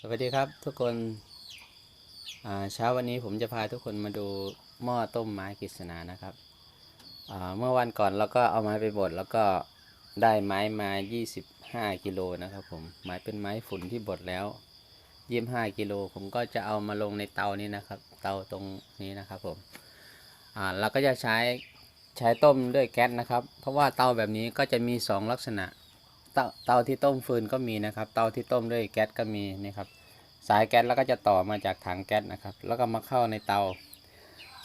สวัสดีครับทุกคนเช้าวันนี้ผมจะพาทุกคนมาดูหม้อต้มไม้กฤษณานะครับเมื่อวันก่อนเราก็เอาไม้ไปบดแล้วก็ได้ไม้มา 25 กิโลนะครับผมไม้เป็นไม้ฝุ่นที่บดแล้ว 25 กิโลผมก็จะเอามาลงในเตานี้นะครับ เตาตรงนี้นะครับผมเราก็จะใช้ใช้ต้มด้วยแก๊สนะครับ เพราะว่าเตาแบบนี้ก็จะมี 2 ลักษณะ เตาเตาที่ต้มฟืนก็มีนะครับ เตาที่ต้มด้วยแก๊สก็มีนี่ครับ สายแก๊สแล้วก็จะต่อมาจากถังแก๊สนะครับ แล้วก็มาเข้าในเตา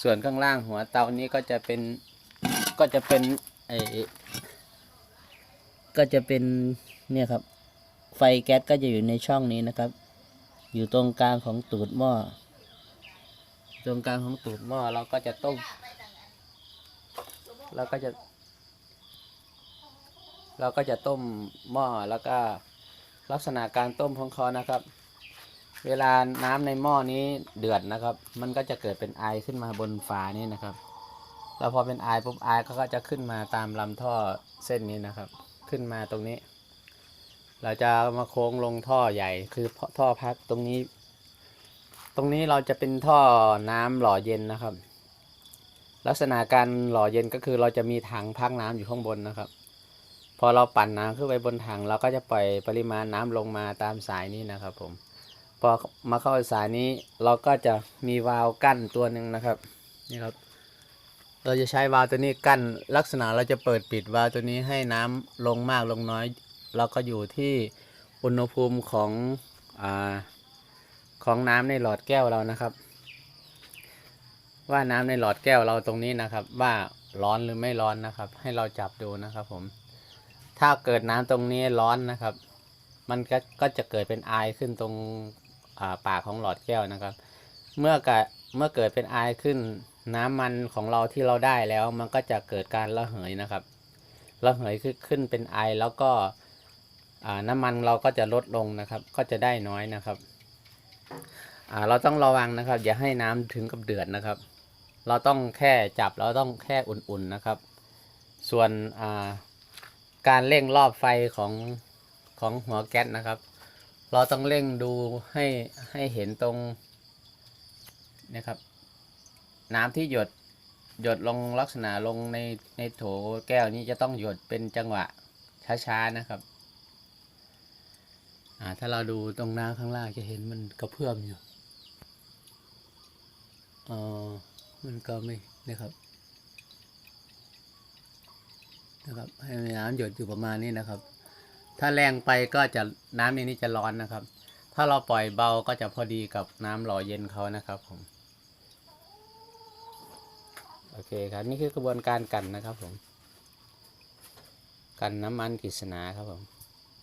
ส่วนข้างล่างหัวเตานี้ก็จะเป็นก็จะเป็นไอก็จะเป็นเนี่ยครับ ไฟแก๊สก็จะอยู่ในช่องนี้นะครับ อยู่ตรงกลางของตูดหม้อตรงกลางของตูดหม้อเราก็จะต้มเราก็จะ เราก็จะต้มหม้อแล้วก็ลักษณะการต้มของเขานะครับ เวลาน้ำในหม้อนี้เดือดนะครับ มันก็จะเกิดเป็นไอขึ้นมาบนฝานี่นะครับแล้วพอเป็นไอปุ๊บไอเขาก็จะขึ้นมาตามลำท่อเส้นนี้นะครับ ขึ้นมาตรงนี้ เราจะมาโค้งลงท่อใหญ่คือท่อพักตรงนี้ ตรงนี้เราจะเป็นท่อน้ำหล่อเย็นนะครับ ลักษณะการหล่อเย็นก็คือเราจะมีถังพักน้ำอยู่ข้างบนนะครับ พอเราปั่นน้ำขึ้นไปบนถังเราก็จะปล่อยปริมาณน้ำลงมาตามสายนี้นะครับ ผม พอมาเข้าสายนี้เราก็จะมีวาล์วกั้นตัวหนึ่งนะครับนี่ครับ เราจะใช้วาล์วตัวนี้กั้นลักษณะเราจะเปิดปิดวาล์วตัวนี้ให้น้ำลงมากลงน้อย เราก็อยู่ที่อุณหภูมิของอของน้ำในหลอดแก้วเรานะครับ ว่าน้ำในหลอดแก้วเราตรงนี้นะครับ ว่าร้อนหรือไม่ร้อนนะครับ ให้เราจับดูนะครับผม ถ้าเกิดน้ำตรงนี้ร้อนนะครับ มันก็ก็จะเกิดเป็นไอขึ้นตรงปากของหลอดแก้วนะครับ เมื่อกเมื่อเกิดเป็นไอขึ้น น้ำมันของเราที่เราได้แล้ว มันก็จะเกิดการระเหยนะครับระเหยขึ้นเป็นไอแล้วก็น้ำมันเราก็จะลดลงนะครับ ก็จะได้น้อยนะครับเราต้องระวังนะครับ อย่าให้น้ำถึงกับเดือดนะครับ เราต้องแค่จับเราต้องแค่อุ่นๆนะครับ ส่วนอ่า การเร่งรอบไฟของของหัวแก๊สนะครับ เราต้องเร่งดูให้ให้เห็นตรงนะครับ น้ำที่หยดหยดลงลักษณะลงในในโถแก้วนี้จะต้องหยดเป็นจังหวะช้าๆนะครับอ่าถ้าเราดูตรงน้ำข้างล่างจะเห็นมันกระเพื่อมอยู่อ๋อมันก็ไม่นะครับ นะครับ ให้น้ำหยดอยู่ประมาณนี้นะครับ ถ้าแรงไปก็จะน้ำในนี้จะร้อนนะครับ ถ้าเราปล่อยเบาก็จะพอดีกับน้ำหล่อเย็นเขานะครับผมโอเคครับนี่คือกระบวนการกันนะครับผม กันน้ำมันกฤษณาครับผม